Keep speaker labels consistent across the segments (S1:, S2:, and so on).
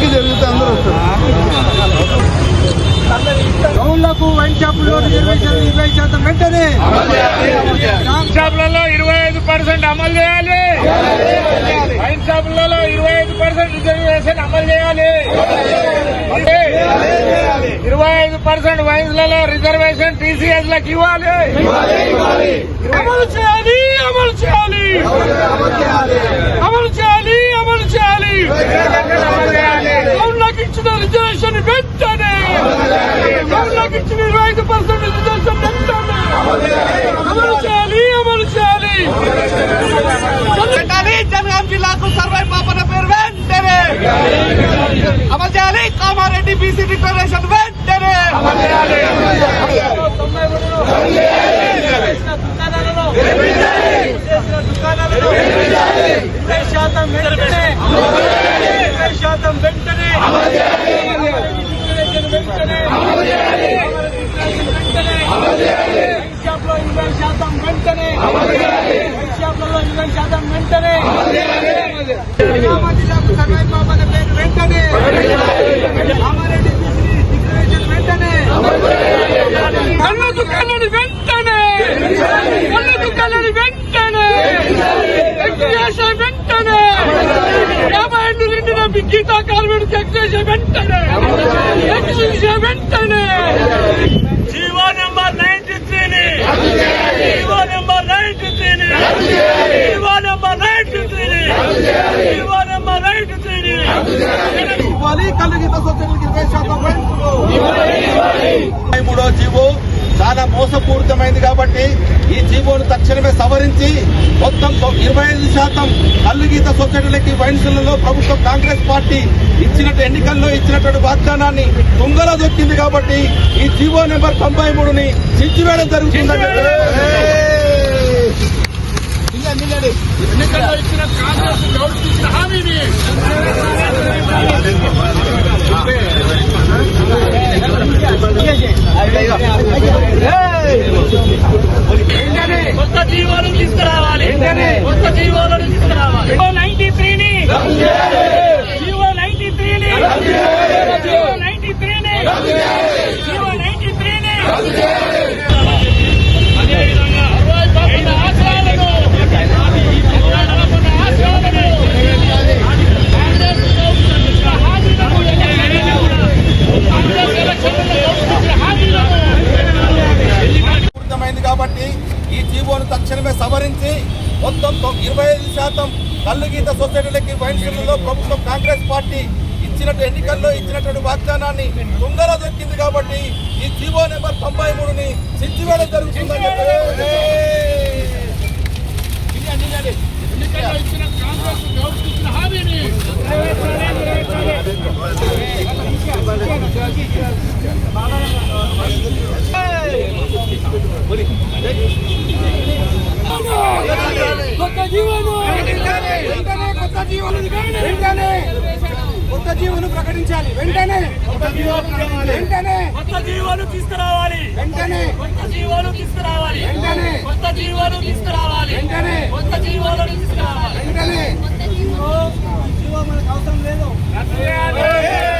S1: అందరికీ జరిగితే అందరూ వస్తారు.
S2: గౌన్లకు వైన్ షాపుల్లో రిజర్వేషన్ ఇరవై శాతం వెంటనే.
S3: షాపులలో ఇరవై ఐదు పర్సెంట్ అమలు చేయాలి. వైన్ షాపులలో ఇరవై ఐదు పర్సెంట్ రిజర్వేషన్ అమలు చేయాలి. ఇరవై ఐదు పర్సెంట్ వైన్స్లలో రిజర్వేషన్ టీసీఎస్లకు ఇవ్వాలి అమలు చేయాలి అమలు చేయాలి. అమలు చేయాలి. చేయాలి. గౌన్లకు ఇచ్చిన రిజర్వేషన్ పెంచాలి గౌన్లకు ఇచ్చిన ఇరవై ఐదు పర్సెంట్ రిజర్వేషన్ పెంచాలి అమలు చేయాలి అమలు చేయాలి.
S2: జనగాం జిల్లాకు సర్వే పాపన పేరు వెంటనే. అమలు చేయాలి. కామారెడ్డి బీసీ డిక్లరేషన్ వెంటనే. ఇరవై శాతం వెంటనే. ఇరవై శాతం వెంటనే. వెంటనే వెంటనే షాప్లో ఇరవై శాతం వెంటనే. షాప్లలో ఇరవై శాతం వెంటనే. జిల్లాకు సర్వే బాబా పేరు వెంటనే. కామారెడ్డి డిక్లరేషన్ వెంటనే
S3: కళ్ళ దుకాణాన్ని వెంటనే కళ్ళ దుకాణాన్ని వెంటనే ఎక్స్ప్రెషన్ వెంటనే యాభై ఐదు నిండిన గీతా కార్మికుడు చెక్ చేసే వెంటనే. చెక్ చేసే వెంటనే. జీవో నెంబర్ నైన్టీ త్రీని. జీవో నెంబర్ నైన్టీ త్రీని. జీవో నెంబర్ నైన్టీ త్రీని. జీవో నెంబర్ నైన్టీ త్రీని.
S2: ఇవ్వాలి కలిగిన సొసైటీకి ఇరవై శాతం వెంటనే
S1: మూడో జీవో చాలా మోసపూరితమైంది కాబట్టి జీవోను తక్షణమే సవరించి మొత్తం ఇరవై ఐదు శాతం అల్లుగీత సొసైటీలకి వైన్సులలో ప్రభుత్వం కాంగ్రెస్ పార్టీ ఇచ్చినట్టు ఎన్నికల్లో ఇచ్చినటువంటి వాగ్దానాన్ని తుంగలో దొక్కింది కాబట్టి ఈ జీవో నెంబర్ తొంభై మూడుని చించివేయడం జరుగుతుందని
S3: ఎన్నికల్లో ఇచ్చిన కాంగ్రెస్ ఇచ్చిన హామీని జీవోలను తీసుకురావాలి కొత్త జీవోలను తీసుకురావాలి నైన్టీ త్రీని జీవో నైన్టీ త్రీని జీవో నైన్టీ త్రీని జీవో నైన్టీ త్రీని అదేవిధంగా ఐదు ఆశయాలను నెలకొన్న ఆశయాలను కాంగ్రెస్ ప్రభుత్వం ఇచ్చిన హామీలను కాంగ్రెస్ ఎలక్షన్లలో ఇచ్చిన హామీలను
S1: పూర్తమైంది కాబట్టి ఈ జీవోను తక్షణమే సవరించి మొత్తం ఇరవై ఐదు శాతం కళ్ళు గీత సొసైటీలకి వైన్సులలో ప్రభుత్వం కాంగ్రెస్ పార్టీ ఇచ్చినట్టు ఎన్నికల్లో ఇచ్చినటువంటి వాగ్దానాన్ని తుంగలో దొక్కింది కాబట్టి ఈ జీవో నెంబర్ తొంభై మూడుని చించివేయడం జరుగుతుందని చెప్పి
S3: ఎన్నికల్లో ఇచ్చిన కాంగ్రెస్ గౌరవ ఇచ్చిన హామీని కొత్త జీవోను
S2: వెంటనే కొత్త జీవోలు వెంటనే కొత్త జీవోను ప్రకటించాలి. వెంటనే. వెంటనే.
S3: కొత్త జీవోలు తీసుకురావాలి.
S2: వెంటనే.
S3: కొత్త జీవోలు తీసుకురావాలి.
S2: వెంటనే.
S3: కొత్త జీవోలు తీసుకురావాలి.
S2: వెంటనే.
S3: కొత్త జీవోలు తీసుకురావాలి.
S2: వెంటనే. జీవో. మనకు అవసరం లేదు.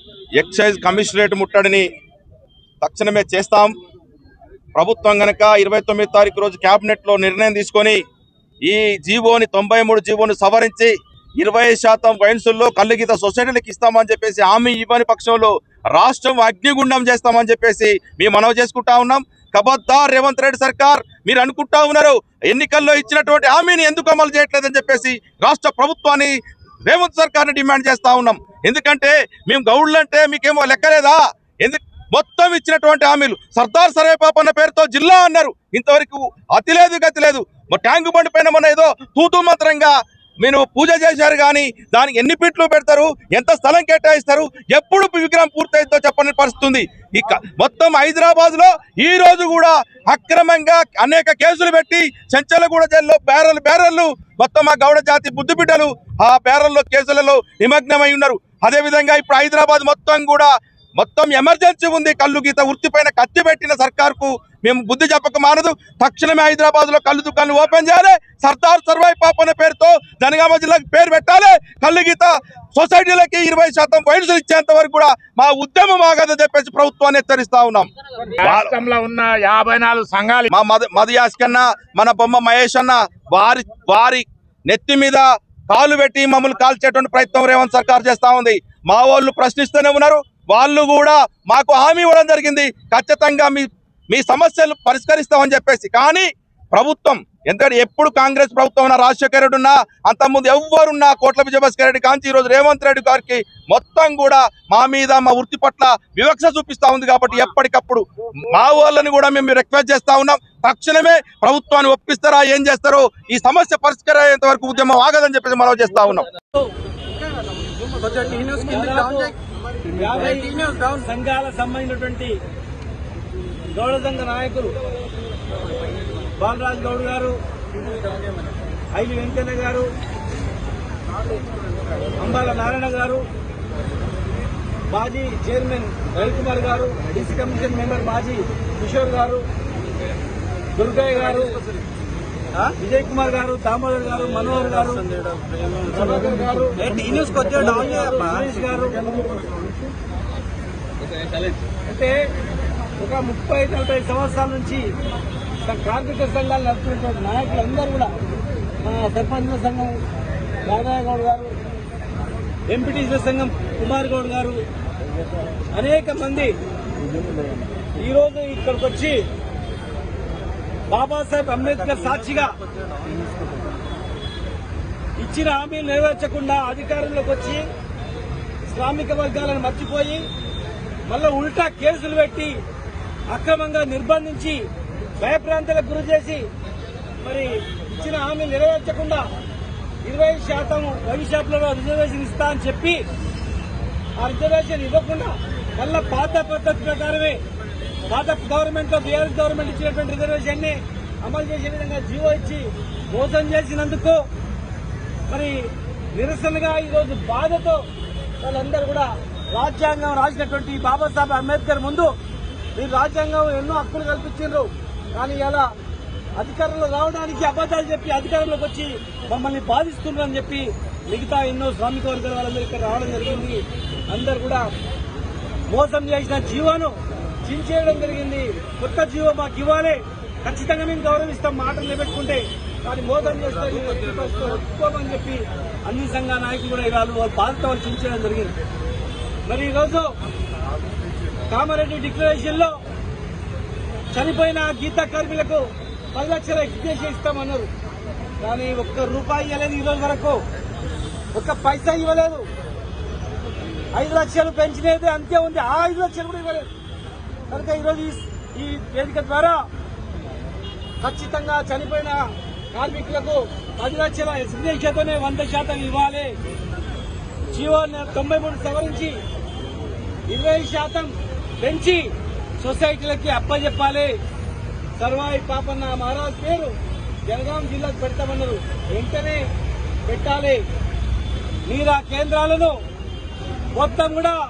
S1: ఎక్సైజ్ కమిషనరేట్ ముట్టడిని తక్షణమే చేస్తాం. ప్రభుత్వం గనక ఇరవై తొమ్మిది తారీఖు రోజు కేబినెట్లో నిర్ణయం తీసుకొని ఈ జీవోని తొంభై మూడు జీవోని సవరించి ఇరవై శాతం వైన్సుల్లో కల్లుగీత సొసైటీలకు ఇస్తామని చెప్పేసి హామీ ఇవ్వని పక్షంలో రాష్ట్రం అగ్నిగుండం చేస్తామని చెప్పేసి మేము మనవి చేసుకుంటా ఉన్నాం. కబద్దార్ రేవంత్ రెడ్డి సర్కార్ మీరు అనుకుంటా ఉన్నారు ఎన్నికల్లో ఇచ్చినటువంటి హామీని ఎందుకు అమలు చేయట్లేదని చెప్పేసి రాష్ట్ర ప్రభుత్వాన్ని రేవంత్ సర్కార్ని డిమాండ్ చేస్తా ఉన్నాం. ఎందుకంటే మేము గౌడ్లు అంటే మీకేమో లెక్కలేదా? ఎందుకు? మొత్తం ఇచ్చినటువంటి హామీలు. సర్దార్ సర్వేపాప అన్న పేరుతో జిల్లా అన్నారు. ఇంతవరకు అతి లేదు గతి లేదు. మా ట్యాంకు బండి పైన మన ఏదో తూతూ మంత్రంగా మీరు పూజ చేశారు కానీ దానికి ఎన్ని పిట్లు పెడతారు? ఎంత స్థలం కేటాయిస్తారు? ఎప్పుడు విగ్రహం పూర్తయిద్దో చెప్పని పరిస్థితుంది ఇక మొత్తం హైదరాబాద్లో ఈ రోజు కూడా అక్రమంగా అనేక కేసులు పెట్టి చెంచలగూడ జైల్లో బేరలు బేరళ్ళు మొత్తం ఆ గౌడ జాతి బుద్ధిబిడ్డలు ఆ బేరల్లో కేసులలో నిమగ్నమై ఉన్నారు. అదే విధంగా ఇప్పుడు హైదరాబాద్ మొత్తం కూడా మొత్తం ఎమర్జెన్సీ ఉంది. కళ్ళు గీత వృత్తిపైన కత్తి పెట్టిన సర్కార్కు మేము బుద్ధి చెప్పక మానదు. తక్షణమే హైదరాబాద్లో కళ్ళు దుకాణాలు ఓపెన్ చేయాలి. సర్దార్ సర్వాయి పాప అనే పేరుతో జనగామ జిల్లాకు పేరు పెట్టాలి. కళ్ళు గీత సొసైటీలకి ఇరవై శాతం వైన్సులు ఇచ్చేంత వరకు కూడా మా ఉద్యమం ఆగదని చెప్పేసి ప్రభుత్వాన్ని హెచ్చరిస్తా ఉన్నాం.
S3: రాష్ట్రంలో ఉన్న యాభై నాలుగు సంఘాలు
S1: మా మధు మధుయాస్ కన్నా మన బొమ్మ మహేష్ అన్న వారి వారి నెత్తి మీద కాలు పెట్టి మమ్మల్ని కాల్చేటువంటి ప్రయత్నం రేవంత్ సర్కార్ చేస్తా ఉంది. మా వాళ్ళు ప్రశ్నిస్తూనే ఉన్నారు. వాళ్ళు కూడా మాకు హామీ ఇవ్వడం జరిగింది. ఖచ్చితంగా మీ మీ సమస్యలు పరిష్కరిస్తామని చెప్పేసి. కానీ ప్రభుత్వం ఎందుకంటే ఎప్పుడు కాంగ్రెస్ ప్రభుత్వం ఉన్నా రాజశేఖర రెడ్డి ఉన్నా అంతకుముందు ఎవరున్నా కోట్ల విజయభాస్కర్ రెడ్డి కాంచి ఈరోజు రేవంత్ రెడ్డి గారికి మొత్తం కూడా మా మీద మా వృత్తి పట్ల వివక్ష చూపిస్తా ఉంది కాబట్టి ఎప్పటికప్పుడు మా వాళ్ళని కూడా మేము రిక్వెస్ట్ చేస్తా ఉన్నాం. తక్షణమే ప్రభుత్వాన్ని ఒప్పిస్తారా ఏం చేస్తారో ఈ సమస్య పరిష్కారం అయ్యేంత వరకు ఉద్యమం ఆగదని చెప్పేసి మనం చేస్తూ ఉన్నాం.
S2: యాభై సంఘాల సంబంధించినటువంటి గౌడ సంఘ నాయకులు బాలరాజ్ గౌడ్ గారు ఐలి వెంకన్న గారు అంబాల నారాయణ గారు మాజీ చైర్మన్ రవికుమార్ గారు డీసీ కమిషన్ మెంబర్ మాజీ కిషోర్ గారు దుర్గయ్య గారు? విజయ్ కుమార్ గారు దామోదర్ గారు మనోహర్ గారు ప్రభాకర్ గారు. సురేష్ గారు? అంటే ఒక ముప్పై నలభై సంవత్సరాల నుంచి కార్మిక సంఘాలు నడుపుతున్నటువంటి నాయకులందరూ కూడా సర్పంచుల సంఘం రాఘయ్య గౌడ్ గారు ఎంపీటీసీల సంఘం కుమార్ గౌడ్ గారు అనేక మంది ఈరోజు ఇక్కడికి వచ్చి బాబాసాహెబ్ అంబేద్కర్ సాక్షిగా ఇచ్చిన హామీలు నెరవేర్చకుండా అధికారంలోకి వచ్చి శ్రామిక వర్గాలను మర్చిపోయి మళ్ళీ ఉల్టా కేసులు పెట్టి అక్రమంగా నిర్బంధించి భయప్రాంతాలకు గురి చేసి మరి ఇచ్చిన హామీ నెరవేర్చకుండా ఇరవై శాతం భవిష్యత్తులో రిజర్వేషన్ ఇస్తా అని చెప్పి ఆ రిజర్వేషన్ ఇవ్వకుండా మళ్ళా పాత పద్ధతి ప్రకారమే పాత గవర్నమెంట్లో బీఆర్ఎస్ గవర్నమెంట్ ఇచ్చినటువంటి రిజర్వేషన్ని అమలు చేసే విధంగా జీవో ఇచ్చి మోసం చేసినందుకు మరి నిరసనగా ఈరోజు బాధతో వాళ్ళందరూ కూడా రాజ్యాంగం రాసినటువంటి బాబాసాహెబ్ అంబేద్కర్ ముందు మీరు రాజ్యాంగం ఎన్నో హక్కులు కల్పించారు కానీ ఇలా అధికారంలో రావడానికి అబద్దాలు చెప్పి అధికారంలోకి వచ్చి మమ్మల్ని బాధిస్తున్నారని చెప్పి మిగతా ఎన్నో శ్రామిక వర్గాల వాళ్ళందరూ ఇక్కడ రావడం జరిగింది. అందరు కూడా మోసం చేసిన జీవాను చించేయడం జరిగింది. కొత్త జీవో మాకు ఇవ్వాలి. ఖచ్చితంగా మేము గౌరవిస్తాం. మాటలు నిలబెట్టుకుంటే కానీ మోసం చేస్తే ఒప్పుకోమని చెప్పి అన్ని సంఘ నాయకులు కూడా ఇవాళ వాళ్ళు బాధ్యత వాళ్ళు చించేయడం జరిగింది. మరి ఈరోజు కామారెడ్డి డిక్లరేషన్లో చనిపోయిన గీతా కార్మికులకు పది లక్షల ఎక్స్టేషన్ ఇస్తామన్నారు. కానీ ఒక్క రూపాయి ఇవ్వలేదు ఈ రోజు వరకు. ఒక్క పైసా ఇవ్వలేదు. ఐదు లక్షలు పెంచినది అంతే ఉంది. ఆ ఐదు లక్షలు కూడా ఇవ్వలేదు. కనుక ఈరోజు ఈ- వేదిక ద్వారా ఖచ్చితంగా చనిపోయిన కార్మికులకు పది లక్షల ఎస్బీఐతోనే వంద శాతం ఇవ్వాలి. జీవో తొంభై మూడు సవరించి ఇరవై శాతం పెంచి సొసైటీలకి అప్పచెప్పాలి సర్వాయి పాపన్న మహారాజ్ పేరు జనగాం జిల్లాకు పెడతామన్నారు. వెంటనే పెట్టాలి. నీరా కేంద్రాలను మొత్తం కూడా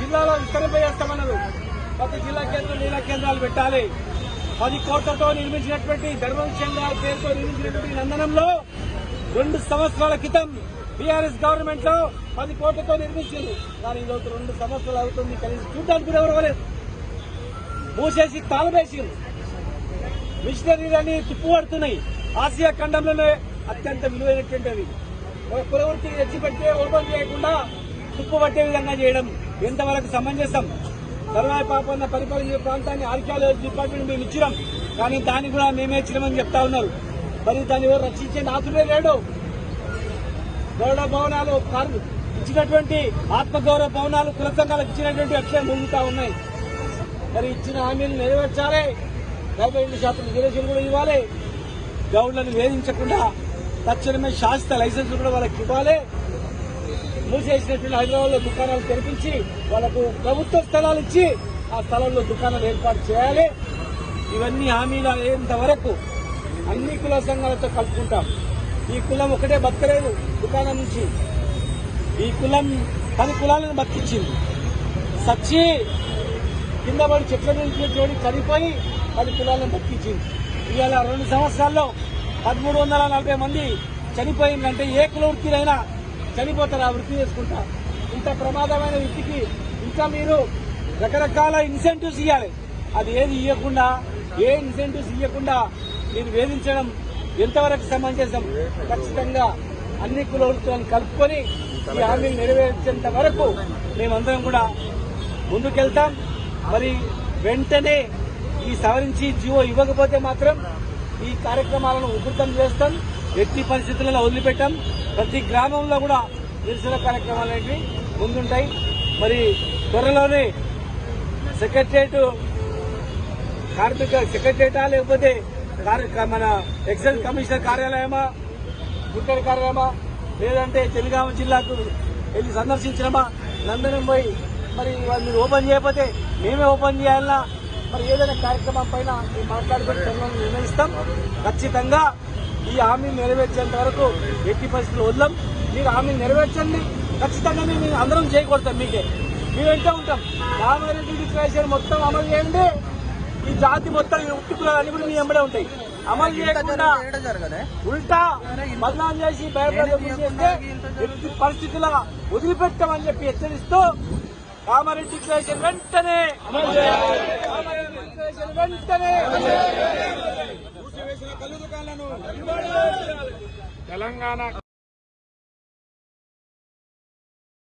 S2: జిల్లాలో విస్తరింపజేస్తామన్నారు. ప్రతి జిల్లా కేంద్రం నీరా కేంద్రాలు పెట్టాలి. పది కోట్లతో నిర్మించినటువంటి ధర్మవిషయంగా పేరుతో నిర్మించినటువంటి నందనంలో రెండు సంవత్సరాల క్రితం బీఆర్ఎస్ గవర్నమెంట్లో పది కోట్లతో నిర్మించింది. కానీ ఈరోజు రెండు సంవత్సరాలు అవుతుంది. కనీసం చూడడానికి కూడా ఎవరు అవ్వలేదు. మూసేసి తాళమేసింది మిషనరీలన్నీ తిప్పుబడుతున్నాయి ఆసియా ఖండంలోనే అత్యంత విలువైనటువంటిది. ఒక కులవృత్తిని తెచ్చిపెట్టే ఓపెన్ చేయకుండా తుప్పుపట్టే విధంగా చేయడం ఎంతవరకు సమంజసం? కరుణాయ పాపన్న పరిపాలించే ప్రాంతాన్ని ఆర్కియాలజీ డిపార్ట్మెంట్ మేము ఇచ్చినాం. కానీ దాన్ని కూడా మేమే ఇచ్చినామని చెప్తా ఉన్నారు. మరి దాన్ని ఎవరు రక్షించే నాథుడే లేడు. గౌరవ భవనాలు ఇచ్చినటువంటి ఆత్మగౌరవ భవనాలు కుల సంఘాలకు ఇచ్చినటువంటి అక్షయం మురుగుతా ఉన్నాయి. మరి ఇచ్చిన హామీలు నెరవేర్చాలి. నలభై ఎనిమిది శాతం రిజర్వేషన్ కూడా ఇవ్వాలి. గౌడ్లను వేధించకుండా తక్షణమే శాశ్వత లైసెన్స్ కూడా వాళ్ళకి ఇవ్వాలి. మూసేసినటువంటి హైదరాబాద్లో దుకాణాలు తెరిపించి వాళ్ళకు ప్రభుత్వ స్థలాలు ఇచ్చి ఆ స్థలంలో దుకాణాలు ఏర్పాటు చేయాలి. ఇవన్నీ హామీలు అయ్యేంత వరకు అన్ని కుల సంఘాలతో కలుపుకుంటాం. ఈ కులం ఒకటే బతకలేదు. దుకాణం నుంచి ఈ కులం పది కులాలను బతికించింది సచ్చి కింద పడి చెట్ల నుంచి చోడి చనిపోయి పది కులాలను బతికించింది ఇవాళ రెండు సంవత్సరాల్లో పదమూడు వందల నలభై మంది చనిపోయిందంటే ఏ కుల వృత్తినైనా చనిపోతారు ఆ వృత్తి చేసుకుంటా. ఇంత ప్రమాదమైన వృత్తికి ఇంకా మీరు రకరకాల ఇన్సెంటివ్స్ ఇవ్వాలి అది ఏది ఇవ్వకుండా ఏ ఇన్సెంటివ్స్ ఇవ్వకుండా మీరు వేధించడం ఎంతవరకు సమంజసం? ఖచ్చితంగా అన్ని కులవృత్తులను కలుపుకొని ఈ హామీలు నెరవేర్చేంత వరకు మేమందరం కూడా ముందుకెళ్తాం. మరి వెంటనే ఈ సవరించి జీవో ఇవ్వకపోతే మాత్రం ఈ కార్యక్రమాలను ఉధృతం చేస్తాం. ఎట్టి పరిస్థితులలో వదిలిపెట్టాం. ప్రతి గ్రామంలో కూడా నిరసన కార్యక్రమాలు అనేవి ముందుంటాయి. మరి త్వరలోనే సెక్రటరియట్ కార్మిక సెక్రటరియటా లేకపోతే మన ఎక్సైజ్ కమిషనర్ కార్యాలయమా గుట్టడి కార్యాలయమా లేదంటే జనగామ జిల్లాకు వెళ్ళి సందర్శించడమా నందనం పోయి మరి వాళ్ళు మీరు ఓపెన్ చేయకపోతే మేమే ఓపెన్ చేయాలన్నా మరి ఏదైనా కార్యక్రమం పైన మాట్లాడుకుని నిర్ణయిస్తాం. ఖచ్చితంగా ఈ హామీ నెరవేర్చేంత వరకు ఎట్టి పరిస్థితులు వదలం. మీరు హామీ నెరవేర్చండి. ఖచ్చితంగా మేము అందరం చేయకూడతాం మీకే. మేము వెంట ఉంటాం. రామారెడ్డి డిక్లరేషన్ మొత్తం అమలు చేయండి. ఈ జాతి మొత్తం ఈ ఉట్టి కులాలన్నీ కూడా మీ వెంబడే ఉంటాయి. అమలు చేయకుండా ఉల్టా బదనాం చేసి చేస్తే ఎట్టి పరిస్థితుల వదిలిపెట్టామని చెప్పి హెచ్చరిస్తూ కామారెడ్డి డిక్లరేషన్ వెంటనే వెంటనే
S3: తెలంగాణ